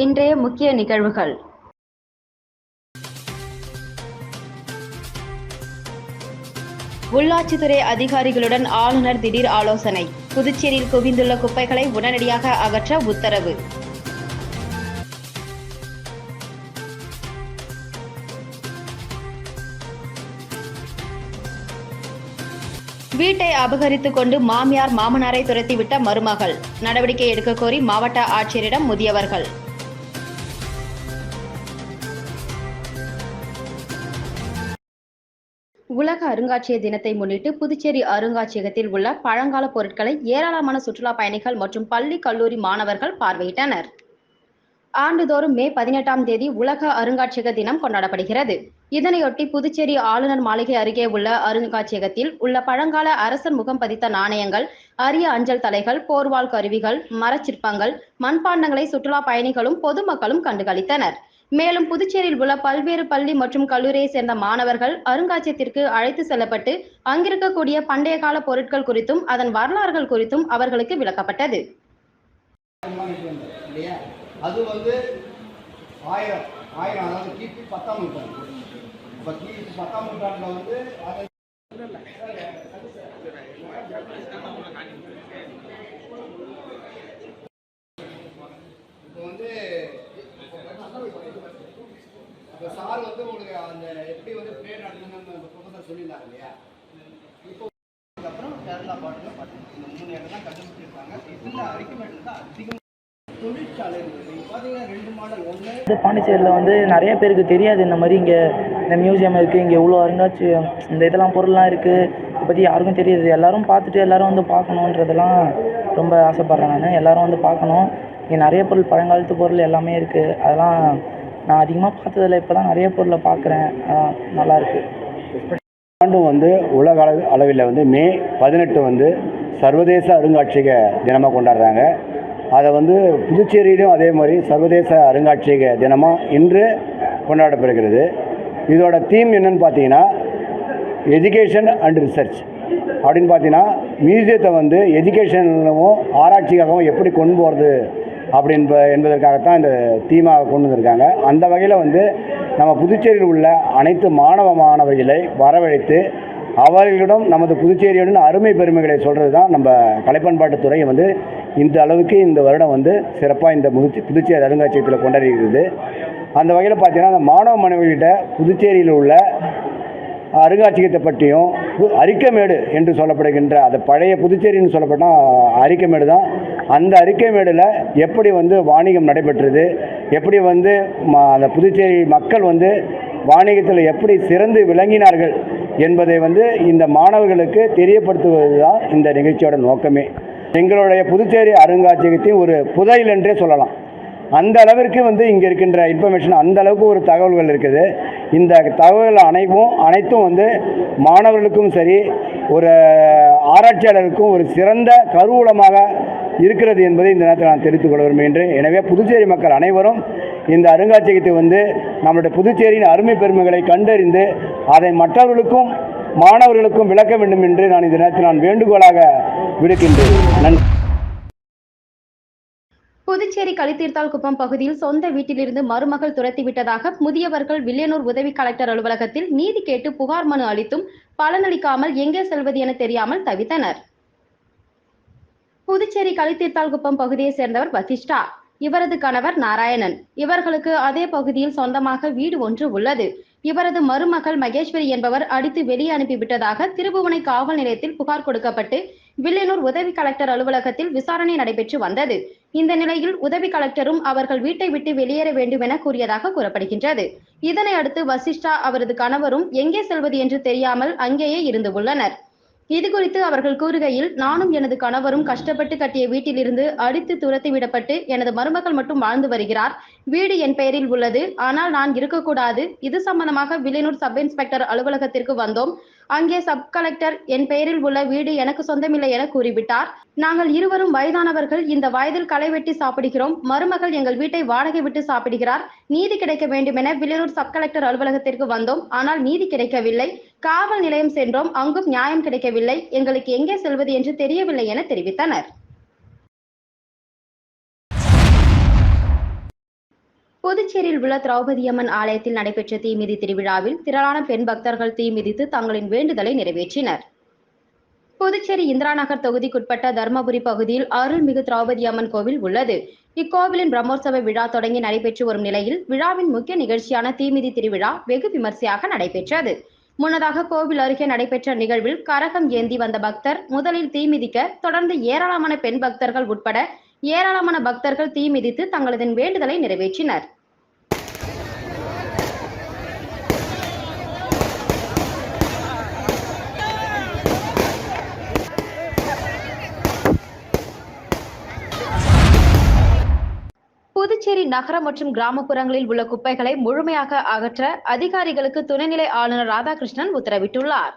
இன்றைய முக்கிய நிகழ்வுகள். உள்ளாட்சித்துறை அதிகாரிகளுடன் ஆளுநர் திடீர் ஆலோசனை. புதுச்சேரியில் குவிந்துள்ள குப்பைகளை உடனடியாக அகற்ற உத்தரவு. வீட்டை அபகரித்துக் கொண்டு மாமியார் மாமனாரை துரத்திவிட்ட மருமகள். நடவடிக்கை எடுக்க கோரி மாவட்ட ஆட்சியரிடம் முதியவர்கள். உலக அருங்காட்சியக தினத்தை முன்னிட்டு புதுச்சேரி அருங்காட்சியகத்தில் உள்ள பழங்கால பொருட்களை ஏராளமான சுற்றுலா பயணிகள் மற்றும் பள்ளி கல்லூரி மாணவர்கள் பார்வையிட்டனர். ஆண்டுதோறும் மே பதினெட்டாம் தேதி உலக அருங்காட்சியக தினம் கொண்டாடப்படுகிறது. இதனையொட்டி புதுச்சேரி ஆளுநர் மாளிகை அருகே உள்ள அருங்காட்சியகத்தில் உள்ள பழங்கால அரசர் முகம் பதித்த நாணயங்கள் அரிய அஞ்சல் தலைகள் போர்வால் கருவிகள் மரச்சிற்பங்கள் மண்பாண்டங்களை சுற்றுலா பயணிகளும் பொதுமக்களும் கண்டுகளித்தனர். மேலும் புதுச்சேரியில் உள்ள பல்வேறு பள்ளி மற்றும் கல்லூரியை சேர்ந்த மாணவர்கள் அருங்காட்சியத்திற்கு அழைத்து செல்லப்பட்டு அங்கிருக்கக்கூடிய பண்டைய கால பொருட்கள் குறித்தும் அதன் வரலாறுகள் குறித்தும் அவர்களுக்கு விளக்கப்பட்டது. அது வந்து ஆயிரம் ஆயிரம் அதாவது கிபி பத்தாம் நூற்றாண்டு. இப்போ கிபி பத்தாம் நூற்றாண்டில் வந்து அதை இப்போ வந்து இப்போ சார் வந்து உங்களுக்கு அந்த எப்படி வந்து ப்ரேயர் நடத்தணும்னு அந்த ப்ரொஃபஸர் சொல்லியிருந்தாங்க இல்லையா இப்போ அப்புறம் கேரளா பாட்டில் பார்த்தீங்கன்னா இந்த மூணு இடம் தான் கண்டுபிடிச்சிருக்காங்க இதில் அரிக்கமேட்டில் தான் அதிகம் தொழிற்சாலை இருக்குது நீங்கள் பார்த்தீங்கன்னா ரெண்டு மாடல் ஒன்று வந்து பாண்டிச்சேரியில் வந்து நிறைய பேருக்கு தெரியாது இந்த மாதிரி இங்கே இந்த மியூசியம் இருக்குது இங்கே இவ்வளோ அருங்காட்சியம் இந்த இதெல்லாம் பொருள்லாம் இருக்குது இதை பற்றி யாருக்கும் தெரியாது. எல்லோரும் பார்த்துட்டு எல்லாரும் வந்து பார்க்கணுன்றதெல்லாம் ரொம்ப ஆசைப்பட்றேன் நான். எல்லோரும் வந்து பார்க்கணும். இங்கே நிறைய பொருள் பழங்காலத்து பொருள் எல்லாமே இருக்குது அதெல்லாம் நான் அதிகமாக பார்த்ததில்ல. இப்போ தான் நிறைய பொருளை பார்க்குறேன். அதான் நல்லாயிருக்கு ஆண்டும் வந்து உலக அளவு அளவில் வந்து மே பதினெட்டு வந்து சர்வதேச அருங்காட்சியக தினமாக கொண்டாடுறாங்க. அதை வந்து புதுச்சேரியிலும் அதே மாதிரி சர்வதேச அருங்காட்சியக தினமாக இன்று கொண்டாடப்படுகிறது. இதோட தீம் என்னன்னு பார்த்தீங்கன்னா எஜுகேஷன் அண்ட் ரிசர்ச் அப்படின்னு பார்த்தீங்கன்னா மியூசியத்தை வந்து எஜுகேஷனாகவும் ஆராய்ச்சிக்காகவும் எப்படி கொண்டு போகிறது அப்படின்ப என்பதற்காகத்தான் இந்த தீமாக கொண்டு வந்திருக்காங்க. அந்த வகையில் வந்து நம்ம புதுச்சேரியில் உள்ள அனைத்து மாணவ மாணவிகளை வரவழைத்து அவர்களிடம் நமது புதுச்சேரியுடன் அருமை பெருமைகளை சொல்கிறது தான் நம்ம கலைப்பண்பாட்டுத்துறை வந்து இந்த அளவுக்கு இந்த வருடம் வந்து சிறப்பாக இந்த முது புதுச்சேரி அருங்காட்சியகத்தில் கொண்டாடுகிறது அந்த வகையில் பார்த்தீங்கன்னா அந்த மாணவ மாணவிகிட்ட புதுச்சேரியில் உள்ள அருங்காட்சியகத்தை பற்றியும் அரிக்கமேடு என்று சொல்லப்படுகின்ற அது பழைய புதுச்சேரின்னு சொல்லப்பட்டால் அரிக்கமேடு தான் அந்த அரிக்கமேடில் எப்படி வந்து வாணிகம் நடைபெற்றது எப்படி வந்து அந்த புதுச்சேரி மக்கள் வந்து வாணிகத்தில் எப்படி சிறந்து விளங்கினார்கள் என்பதை வந்து இந்த மாணவர்களுக்கு தெரியப்படுத்துவது தான் இந்த நிகழ்ச்சியோட நோக்கமே. எங்களுடைய புதுச்சேரி அருங்காட்சியகத்தின் ஒரு புதையல் என்றே சொல்லலாம். அந்த அளவிற்கு வந்து இங்கே இருக்கின்ற இன்ஃபர்மேஷன் அந்த அளவுக்கு ஒரு தகவல்கள் இருக்குது. இந்த தகவல் அனைவும் அனைத்தும் வந்து மாணவர்களுக்கும் சரி ஒரு ஆராய்ச்சியாளருக்கும் ஒரு சிறந்த கருவூலமாக இருக்கிறது என்பதை இந்த நேரத்தில் நான் தெரிவித்துக் கொள்ள விரும்புகின்றேன். எனவே புதுச்சேரி மக்கள் அனைவரும் இந்த அருங்காட்சியகத்தை வந்து நம்முடைய புதுச்சேரியின் அருமை பெருமைகளை கண்டறிந்து அதை மற்றவர்களுக்கும் மாணவர்களுக்கும் விளக்க வேண்டும் என்று நான் இந்த நேரத்தில் நான் வேண்டுகோளாக விடுக்கின்றேன். நன்றி. புதுச்சேரி கலித்தீர்த்தால் குப்பம் பகுதியில் சொந்த வீட்டிலிருந்து மருமகள் துரத்திவிட்டதாக முதியவர்கள் வில்லியனூர் உதவி கலெக்டர் அலுவலகத்தில் நீதி கேட்டு புகார் மனு அளித்தும் பலனளிக்காமல் எங்கே செல்வது என தெரியாமல் தவித்தனர். புதுச்சேரி கலித்தீர்த்தால் குப்பம் பகுதியை சேர்ந்தவர் வசிஷ்டா இவரது கணவர் நாராயணன். இவர்களுக்கு அதே பகுதியில் சொந்தமாக வீடு ஒன்று உள்ளது. இவரது மருமகள் மகேஸ்வரி என்பவர் அடித்து வெளியே அனுப்பிவிட்டதாக திருபுவனை காவல் நிலையத்தில் புகார் கொடுக்கப்பட்டு வில்லியனூர் உதவி கலெக்டர் அலுவலகத்தில் விசாரணை நடைபெற்று வந்தது. இந்த நிலையில் உதவி கலெக்டரும் அவர்கள் வீட்டை விட்டு வெளியேற வேண்டும் என கூறியதாக கூறப்படுகின்றது. இதனை அடுத்து வசிஷ்டா அவரது கணவரும் எங்கே செல்வது என்று தெரியாமல் அங்கேயே இருந்து உள்ளனர். இது குறித்து அவர்கள் கூறுகையில் நானும் எனது கணவரும் கஷ்டப்பட்டு கட்டிய வீட்டிலிருந்து அடித்து துரத்தி விடப்பட்டு எனது மருமகள் மட்டும் வாழ்ந்து வருகிறார். வீடு என் பெயரில் உள்ளது. ஆனால் நான் இருக்கக்கூடாது. இது சம்பந்தமாக வில்லியனூர் சப் இன்ஸ்பெக்டர் அலுவலகத்திற்கு வந்தோம். அங்கே சப் கலெக்டர் என் பெயரில் உள்ள வீடு எனக்கு சொந்தமில்லை என கூறிவிட்டார். நாங்கள் இருவரும் வயதானவர்கள் இந்த வயதில் களை வெட்டி சாப்பிடுகிறோம். மருமகள் எங்கள் வீட்டை வாடகை விட்டு சாப்பிடுகிறார். நீதி கிடைக்க வேண்டும் என வில்லியனூர் சப் கலெக்டர் அலுவலகத்திற்கு வந்தோம். ஆனால் நீதி கிடைக்கவில்லை. காவல் நிலையம் சென்றோம். அங்கும் நியாயம் கிடைக்கவில்லை. எங்களுக்கு எங்கே செல்வது என்று தெரியவில்லை என தெரிவித்தனர். புதுச்சேரியில் உள்ள திரௌபதி அம்மன் ஆலயத்தில் நடைபெற்ற தீமிதி திருவிழாவில் திரளான பெண் பக்தர்கள் தீமிதித்து தங்களின் வேண்டுதலை நிறைவேற்றினர். புதுச்சேரி இந்திரா நகர் தொகுதிக்குட்பட்ட தர்மபுரி பகுதியில் அருள்மிகு திரௌபதி அம்மன் கோவில் உள்ளது. இக்கோவிலின் பிரம்மோற்சவ விழா தொடங்கி நடைபெற்று வரும் நிலையில் விழாவின் முக்கிய நிகழ்ச்சியான தீமிதி திருவிழா வெகு விமர்சையாக நடைபெற்றது. முன்னதாக கோவில் அருகே நடைபெற்ற நிகழ்வில் கரகம் ஏந்தி வந்த பக்தர் முதலில் தீமிதிக்க தொடர்ந்து ஏராளமான பெண் பக்தர்கள் உட்பட ஏராளமான பக்தர்கள் தீ மிதித்து தங்களது வேண்டுதலை நிறைவேற்றினர். புதுச்சேரி நகரம் மற்றும் கிராமப்புறங்களில் உள்ள குப்பைகளை முழுமையாக அகற்ற அதிகாரிகளுக்கு துணைநிலை ஆளுநர் ராதாகிருஷ்ணன் உத்தரவிட்டுள்ளார்.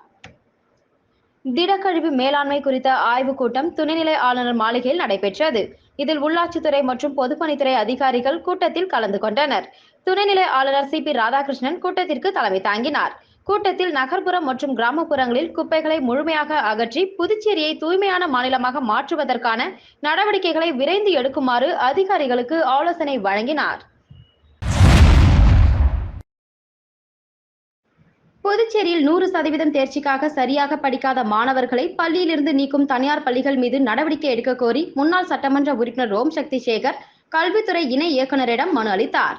திடக்கழிவு மேலாண்மை குறித்த ஆய்வுக் கூட்டம் துணைநிலை ஆளுநர் மாளிகையில் நடைபெற்றது. இதில் உள்ளாட்சித்துறை மற்றும் பொதுப்பணித்துறை அதிகாரிகள் கூட்டத்தில் கலந்து கொண்டனர். துணைநிலை ஆளுநர் சி பி ராதாகிருஷ்ணன் கூட்டத்திற்கு தலைமை தாங்கினார். கூட்டத்தில் நகர்ப்புறம் மற்றும் கிராமப்புறங்களில் குப்பைகளை முழுமையாக அகற்றி புதுச்சேரியை தூய்மையான மாநிலமாக மாற்றுவதற்கான நடவடிக்கைகளை விரைந்து எடுக்குமாறு அதிகாரிகளுக்கு ஆலோசனை வழங்கினார். புதுச்சேரியில் நூறு சதவீதம் தேர்ச்சிக்காக சரியாக படிக்காத மாணவர்களை பள்ளியிலிருந்து நீக்கும் தனியார் பள்ளிகள் மீது நடவடிக்கை எடுக்க கோரி முன்னாள் சட்டமன்ற உறுப்பினர் ஓம் சக்தி சேகர் கல்வித்துறை இணை இயக்குநரிடம் மனு அளித்தார்.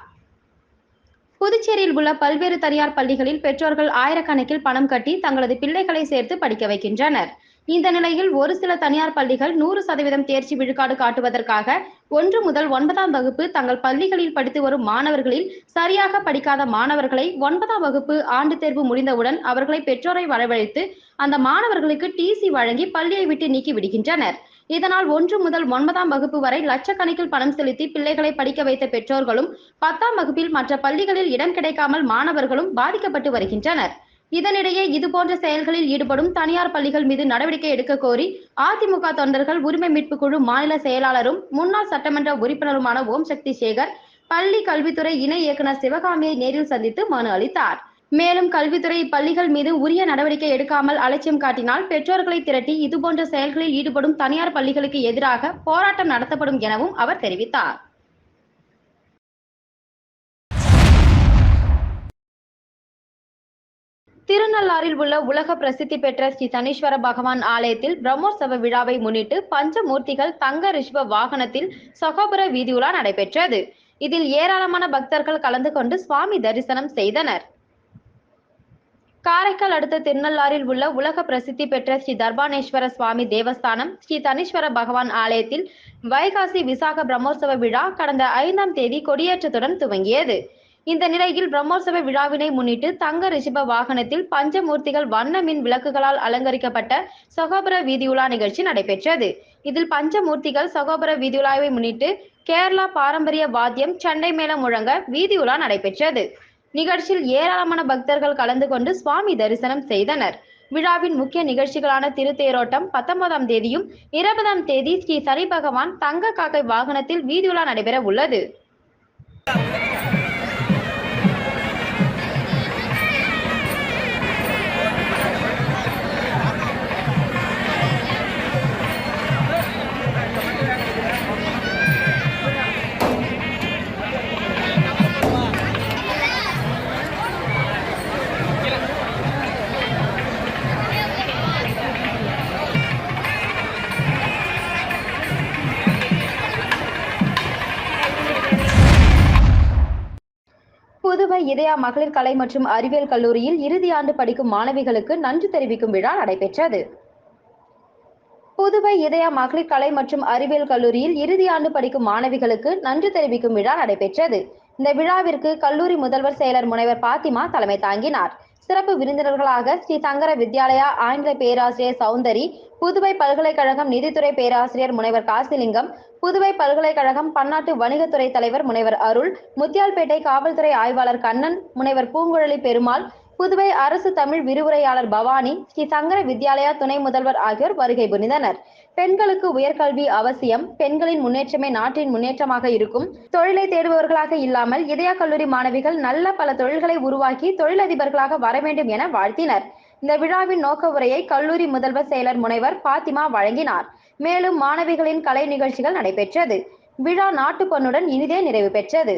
புதுச்சேரியில் உள்ள பல்வேறு தனியார் பள்ளிகளில் பெற்றோர்கள் ஆயிரக்கணக்கில் பணம் கட்டி தங்களது பிள்ளைகளை சேர்த்து படிக்க வைக்கின்றனர். இந்த நிலையில் ஒரு சில தனியார் பள்ளிகள் நூறு சதவீதம் தேர்ச்சி விழுக்காடு காட்டுவதற்காக ஒன்று முதல் ஒன்பதாம் வகுப்பு தங்கள் பள்ளிகளில் படித்து வரும் மாணவர்களில் சரியாக படிக்காத மாணவர்களை ஒன்பதாம் வகுப்பு ஆண்டு தேர்வு முடிந்தவுடன் அவர்களை பெற்றோரை வரவழைத்து அந்த மாணவர்களுக்கு டிசி வழங்கி பள்ளியை விட்டு நீக்கி விடுகின்றனர். இதனால் ஒன்று முதல் ஒன்பதாம் வகுப்பு வரை லட்சக்கணக்கில் பணம் செலுத்தி பிள்ளைகளை படிக்க வைத்த பெற்றோர்களும் பத்தாம் வகுப்பில் மற்ற பள்ளிகளில் இடம் கிடைக்காமல் மாணவர்களும் பாதிக்கப்பட்டு வருகின்றனர். இதனிடையே இதுபோன்ற செயல்களில் ஈடுபடும் தனியார் பள்ளிகள் மீது நடவடிக்கை எடுக்க கோரி அதிமுக தொண்டர்கள் உரிமை மீட்பு குழு மாநில செயலாளரும் முன்னாள் சட்டமன்ற உறுப்பினருமான ஓம் சக்தி சேகர் பள்ளி கல்வித்துறை இணை இயக்குனர் சிவகாமியை நேரில் சந்தித்து மனு அளித்தார். மேலும் கல்வித்துறை இப்பள்ளிகள் மீது உரிய நடவடிக்கை எடுக்காமல் அலட்சியம் காட்டினால் பெற்றோர்களை திரட்டி இதுபோன்ற செயல்களில் ஈடுபடும் தனியார் பள்ளிகளுக்கு எதிராக போராட்டம் நடத்தப்படும் எனவும் அவர் தெரிவித்தார். திருநள்ளாறில் உள்ள உலக பிரசித்தி பெற்ற ஸ்ரீ சனீஸ்வர பகவான் ஆலயத்தில் பிரம்மோற்சவ விழாவை முன்னிட்டு பஞ்சமூர்த்திகள் தங்க ரிஷ்வ வாகனத்தில் சகோபுர வீதியுலா நடைபெற்றது. இதில் ஏராளமான பக்தர்கள் கலந்து கொண்டு சுவாமி தரிசனம் செய்தனர். காரைக்கால் அடுத்த திருநள்ளாறில் உள்ள உலக பிரசித்தி பெற்ற ஸ்ரீ தர்பானேஸ்வர சுவாமி தேவஸ்தானம் ஸ்ரீ தனீஸ்வர பகவான் ஆலயத்தில் வைகாசி விசாக பிரம்மோற்சவ விழா கடந்த ஐந்தாம் தேதி கொடியேற்றத்துடன் துவங்கியது. இந்த நிலையில் பிரம்மோற்சவ விழாவினை முன்னிட்டு தங்க ரிஷப வாகனத்தில் பஞ்சமூர்த்திகள் வண்ண மின் விளக்குகளால் அலங்கரிக்கப்பட்ட சகோபர வீதியுலா நிகழ்ச்சி நடைபெற்றது. இதில் பஞ்சமூர்த்திகள் சகோபர வீதியுலாவை முன்னிட்டு கேரளா பாரம்பரிய வாத்தியம் சண்டை மேளம் முழங்க வீதியுலா நடைபெற்றது. நிகழ்ச்சியில் ஏராளமான பக்தர்கள் கலந்து கொண்டு சுவாமி தரிசனம் செய்தனர். விழாவின் முக்கிய நிகழ்ச்சிகளான திருத்தேரோட்டம் பத்தொன்பதாம் தேதியும் இருபதாம் தேதி ஸ்ரீ சனி பகவான் தங்க காக்கை வாகனத்தில் வீதியுலா நடைபெற உள்ளது இதயா மகளிர் கலை மற்றும் அறிவியல் கல்லூரியில் இறுதி ஆண்டு படிக்கும் மாணவிகளுக்கு நன்றி தெரிவிக்கும் விழா நடைபெற்றது. புதுவை இதயா மகளிர் கலை மற்றும் அறிவியல் கல்லூரியில் இறுதி ஆண்டு படிக்கும் மாணவிகளுக்கு நன்றி தெரிவிக்கும் விழா நடைபெற்றது. இந்த விழாவிற்கு கல்லூரி முதல்வர் செயலர் முனைவர் பாத்திமா தலைமை தாங்கினார். சிறப்பு விருந்தினர்களாக ஸ்ரீ சங்கர வித்யாலயா ஆங்கில பேராசிரியர் சௌந்தரி புதுவை பல்கலைக்கழகம் நிதித்துறை பேராசிரியர் முனைவர் காசிலிங்கம் புதுவை பல்கலைக்கழகம் பன்னாட்டு வணிகத்துறை தலைவர் முனைவர் அருள் முத்தியால்பேட்டை காவல்துறை ஆய்வாளர் கண்ணன் முனைவர் பூங்குழலி பெருமாள் புதுவை அரசு தமிழ் விரிவுரையாளர் பவானி ஸ்ரீ சங்கர வித்யாலயா துணை முதல்வர் ஆகியோர் வருகை புரிந்தனர். பெண்களுக்கு உயர்கல்வி அவசியம் பெண்களின் முன்னேற்றமே நாட்டின் முன்னேற்றமாக இருக்கும். தொழிலை தேடுபவர்களாக இல்லாமல் இதயா கல்லூரி மாணவிகள் நல்ல பல தொழில்களை உருவாக்கி தொழிலதிபர்களாக வர வேண்டும் என வாழ்த்தினர். இந்த விழாவின் நோக்க உரையை கல்லூரி முதல்வர் செயலர் முனைவர் பாத்திமா வழங்கினார். மேலும் மாணவிகளின் கலை நிகழ்ச்சிகள் நடைபெற்றது. விழா நாட்டுப்பண்ணுடன் இனிதே நிறைவு பெற்றது.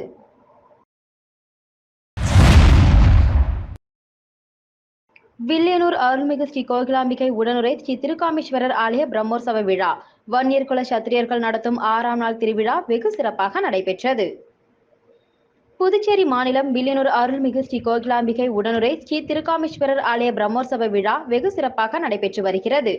வில்லியனூர் அருள்மிகு ஸ்ரீ கோகிலாம்பிகை உடனுரை ஸ்ரீ திருக்காமீஸ்வரர் ஆலய பிரம்மோற்சவ விழா. வன்னியர்குல சத்திரியர்கள் நடத்தும் ஆறாம் நாள் திருவிழா வெகு சிறப்பாக நடைபெற்றது. புதுச்சேரி மாநிலம் வில்லியனூர் அருள்மிகு ஸ்ரீ கோகிலாம்பிகை உடனுரை ஸ்ரீ திருக்காமீஸ்வரர் ஆலய பிரம்மோற்சவ விழா வெகு சிறப்பாக நடைபெற்று வருகிறது.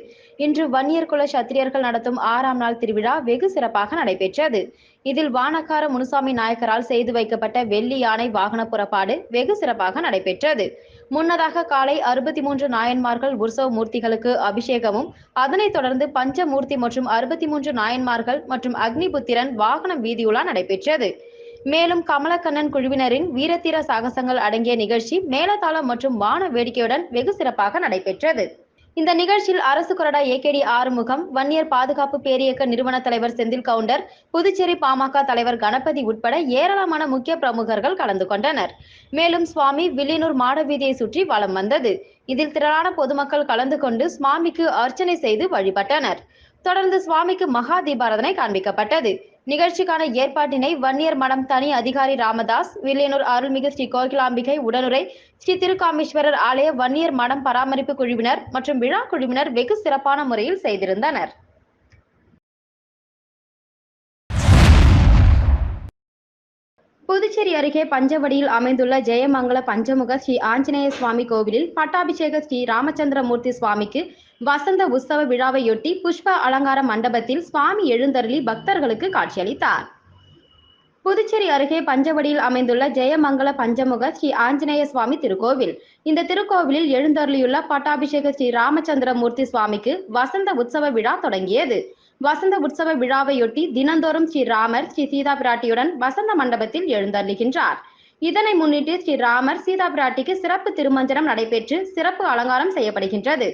இன்று வன்னியர் குல சத்திரியர்கள் நடத்தும் ஆறாம் நாள் திருவிழா வெகு சிறப்பாக நடைபெற்றது. இதில் வானக்கார முனுசாமி நாயக்கரால் செய்து வைக்கப்பட்ட வெள்ளி யானை வாகன புறப்பாடு வெகு சிறப்பாக நடைபெற்றது. முன்னதாக காலை அறுபத்தி மூன்று நாயன்மார்கள் உற்சவ மூர்த்திகளுக்கு அபிஷேகமும் அதனைத் தொடர்ந்து பஞ்சமூர்த்தி மற்றும் அறுபத்தி மூன்று நாயன்மார்கள் மற்றும் அக்னிபுத்திரன் வாகனம் வீதியுலா நடைபெற்றது. மேலும் கமலக்கண்ணன் குழுவினரின் வீரத்தீர சாகசங்கள் அடங்கிய நிகழ்ச்சி மேலதாளம் மற்றும் வான வேடிக்கையுடன் வெகு சிறப்பாக நடைபெற்றது. இந்த நிகழ்ச்சியில் அரசு கொறடா ஏகேடி ஆறுமுகம் வன்னியர் பாதுகாப்பு பேரியக்க நிறுவன தலைவர் செந்தில் கவுண்டர் புதுச்சேரி பாமக தலைவர் கணபதி உட்பட ஏராளமான முக்கிய பிரமுகர்கள் கலந்து கொண்டனர். மேலும் சுவாமி வில்லியனூர் மாட வீதியை சுற்றி வலம் வந்தது. இதில் திரளான பொதுமக்கள் கலந்து கொண்டு சுவாமிக்கு அர்ச்சனை செய்து வழிபட்டனர். தொடர்ந்து சுவாமிக்கு மகா தீபாரதனை காண்பிக்கப்பட்டது. நிகழ்ச்சிக்கான ஏற்பாட்டினை வன்னியர் மடம் தனி அதிகாரி ராமதாஸ் வில்லியனூர் அருள்மிகு ஸ்ரீ கோகிலாம்பிகை உடனுரை ஸ்ரீ திருக்காமீஸ்வரர் ஆலய வன்னியர் மடம் பராமரிப்பு குழுவினர் மற்றும் விழா குழுவினர் வெகு சிறப்பான முறையில் செய்திருந்தனர். புதுச்சேரி அருகே பஞ்சவடியில் அமைந்துள்ள ஜெயமங்கல பஞ்சமுக ஸ்ரீ ஆஞ்சநேய சுவாமி கோவிலில் பட்டாபிஷேக ஸ்ரீ ராமச்சந்திரமூர்த்தி சுவாமிக்கு வசந்த உற்சவ விழாவையொட்டி புஷ்ப அலங்கார மண்டபத்தில் சுவாமி எழுந்தருளி பக்தர்களுக்கு காட்சியளித்தார். புதுச்சேரி அருகே பஞ்சவடியில் அமைந்துள்ள ஜெயமங்கல பஞ்சமுக ஸ்ரீ ஆஞ்சநேய சுவாமி திருக்கோவில். இந்த திருக்கோவிலில் எழுந்தருளியுள்ள பட்டாபிஷேக ஸ்ரீ ராமச்சந்திரமூர்த்தி சுவாமிக்கு வசந்த உற்சவ விழா தொடங்கியது. வசந்த உற்சவ விழாவையொட்டி தினந்தோறும் ஸ்ரீ ராமர் ஸ்ரீ சீதா பிராட்டியுடன் வசந்த மண்டபத்தில் எழுந்தருளுகின்றார். இதனை முன்னிட்டு ஸ்ரீ ராமர் சீதா பிராட்டிக்கு சிறப்பு திருமஞ்சனம் நடைபெற்று சிறப்பு அலங்காரம் செய்யப்படுகின்றது.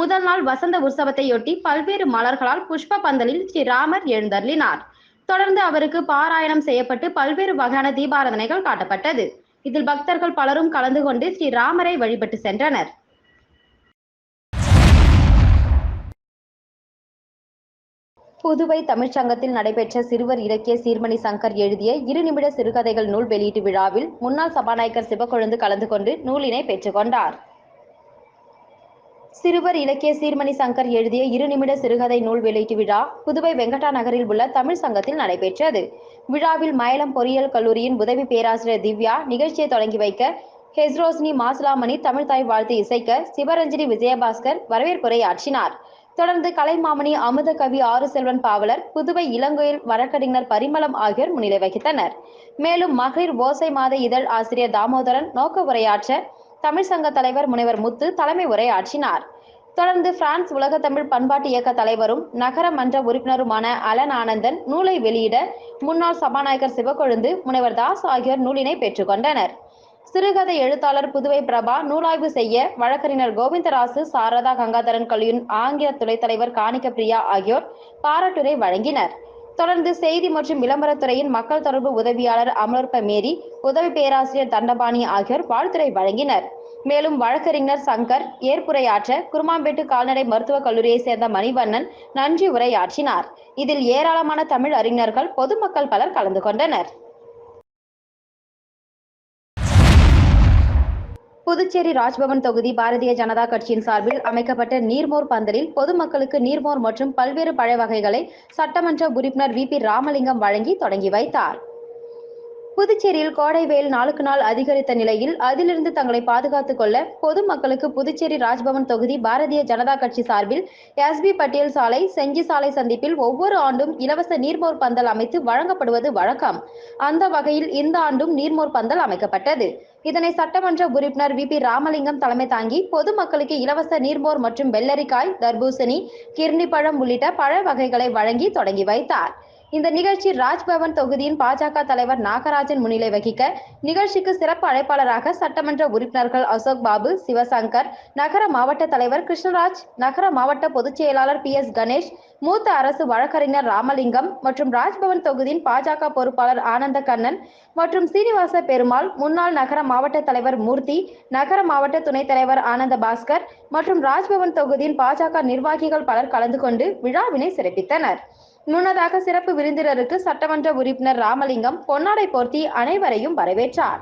முதல் நாள் வசந்த உற்சவத்தையொட்டி பல்வேறு மலர்களால் புஷ்ப பந்தலில் ஸ்ரீ ராமர் எழுந்தருளினார். தொடர்ந்து அவருக்கு பாராயணம் செய்யப்பட்டு பல்வேறு வகையான தீபாராதனைகள் காட்டப்பட்டது. இதில் பக்தர்கள் பலரும் கலந்து கொண்டு ஸ்ரீ ராமரை வழிபட்டு சென்றனர். புதுவை தமிழ்ச்சங்கத்தில் நடைபெற்ற சிறுவர் இலக்கிய சீர்மணி சங்கர் எழுதிய இரு நிமிட சிறுகதைகள் நூல் வெளியீட்டு விழாவில் முன்னாள் சபாநாயகர் சிவக்கொழுந்து கலந்து கொண்டு நூலினை பெற்றுக்கொண்டார் சிறுவர் இலக்கிய சீர்மணி சங்கர் எழுதிய இரு நிமிட சிறுகதை நூல் வெளியீட்டு விழா புதுவை வெங்கடா நகரில் உள்ள தமிழ் சங்கத்தில் நடைபெற்றது. விழாவில் மயிலம் பொறியியல் கல்லூரியின் உதவி பேராசிரியர் திவ்யா நிகழ்ச்சியை தொடங்கி வைக்க ஹெஸ்ரோஸ்னி மாசிலாமணி தமிழ்தாய் வாழ்த்து இசைக்க சிவரஞ்சனி விஜயபாஸ்கர் வரவேற்புரை ஆற்றினார். தொடர்ந்து கலைமாமணி அமுத கவி ஆறு செல்வன் பாவலர் புதுவை இளங்கோயில் வழக்கறிஞர் பரிமளம் ஆகியோர் முன்னிலை வகித்தனர். மேலும் மகளிர் ஓசை மாத இதழ் ஆசிரியர் தாமோதரன் நோக்க உரையாற்ற தமிழ் சங்க தலைவர் முனைவர் முத்து தலைமை உரையாற்றினார். தொடர்ந்து பிரான்ஸ் உலக தமிழ் பண்பாட்டு இயக்க தலைவரும் நகர மன்ற உறுப்பினருமான அலன் ஆனந்தன் நூலை வெளியிட முன்னாள் சபாநாயகர் சிவக்கொழுந்து முனைவர் தாஸ் ஆகியோர் நூலினை பெற்றுக்கொண்டனர் சிறுகதை எழுத்தாளர் புதுவை பிரபா நூலாய்வு செய்ய வழக்கறிஞர் கோவிந்தராசு சாரதா கங்காதரன் கல்வியின் ஆங்கில துணைத் தலைவர் காணிக்க பிரியா ஆகியோர் பாராட்டுரை வழங்கினர். தொடர்ந்து செய்தி மற்றும் விளம்பரத்துறையின் மக்கள் தொடர்பு உதவியாளர் அமலோற்ப மேரி உதவி பேராசிரியர் தண்டபாணி ஆகியோர் வாழ்த்துரை வழங்கினர். மேலும் வழக்கறிஞர் சங்கர் ஏற்புரையாற்ற குருமாம்பேட்டு கால்நடை மருத்துவக் கல்லூரியை சேர்ந்த மணிவண்ணன் நன்றி உரையாற்றினார். இதில் ஏராளமான தமிழ் அறிஞர்கள் பொதுமக்கள் பலர் கலந்து கொண்டனர். புதுச்சேரி ராஜ்பவன் தொகுதி பாரதிய ஜனதா கட்சியின் சார்பில் அமைக்கப்பட்ட நீர்மோர் பந்தலில் பொதுமக்களுக்கு நீர்மோர் மற்றும் பல்வேறு பழ வகைகளை சட்டமன்ற உறுப்பினர் வி பி ராமலிங்கம் வழங்கி தொடங்கி வைத்தார். புதுச்சேரியில் கோடை வெயில் நாளுக்கு நாள் அதிகரித்த நிலையில் அதிலிருந்து தங்களை பாதுகாத்துக் கொள்ள பொதுமக்களுக்கு புதுச்சேரி ராஜ்பவன் தொகுதி பாரதிய ஜனதா கட்சி சார்பில் எஸ்பி பட்டேல் சாலை செஞ்சி சாலை சந்திப்பில் ஒவ்வொரு ஆண்டும் இலவச நீர்மோர் பந்தல் அமைத்து வழங்கப்படுவது வழக்கம். அந்த வகையில் இந்த ஆண்டும் நீர்மோர் பந்தல் அமைக்கப்பட்டது. இதனை சட்டமன்ற உறுப்பினர் வி பி ராமலிங்கம் தலைமை தாங்கி பொதுமக்களுக்கு இலவச நீர்மோர் மற்றும் வெள்ளரிக்காய் தர்பூசணி கிர்னி பழம் உள்ளிட்ட பழ வகைகளை வழங்கி தொடங்கி வைத்தார். இந்த நிகழ்ச்சி ராஜ்பவன் தொகுதியின் பாஜக தலைவர் நாகராஜன் முன்னிலை வகிக்க நிகழ்ச்சிக்கு சிறப்பு அழைப்பாளராக சட்டமன்ற உறுப்பினர்கள் அசோக் பாபு சிவசங்கர் நகர மாவட்ட தலைவர் கிருஷ்ணராஜ் நகர மாவட்ட பொதுச் செயலாளர் பி எஸ் கணேஷ் மூத்த அரசு வழக்கறிஞர் ராமலிங்கம் மற்றும் ராஜ்பவன் தொகுதியின் பாஜக பொறுப்பாளர் ஆனந்த கண்ணன் மற்றும் சீனிவாச பெருமாள் முன்னாள் நகர மாவட்ட தலைவர் மூர்த்தி நகர மாவட்ட துணைத் தலைவர் ஆனந்த பாஸ்கர் மற்றும் ராஜ்பவன் தொகுதியின் பாஜக நிர்வாகிகள் பலர் கலந்து கொண்டு விழாவினை சிறப்பித்தனர். முன்னதாக சிறப்பு விருந்தினருக்கு சட்டமன்ற உறுப்பினர் ராமலிங்கம் பொன்னாடை போர்த்தி அனைவரையும் வரவேற்றார்.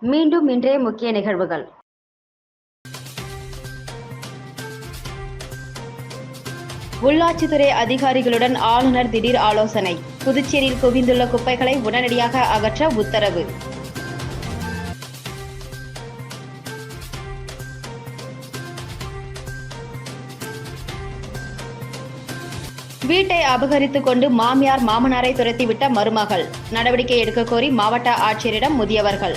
மீண்டும் இன்றைய முக்கிய நிகழ்வுகள். உள்ளாட்சித்துறை அதிகாரிகளுடன் ஆளுநர் திடீர் ஆலோசனை. புதுச்சேரியில் குவிந்துள்ள குப்பைகளை உடனடியாக அகற்ற உத்தரவு. வீட்டை அபகரித்துக் கொண்டு மாமியார் மாமனாரை துரத்திவிட்ட மருமகள். நடவடிக்கை எடுக்க கோரி மாவட்ட ஆட்சியரிடம் முதியவர்கள்.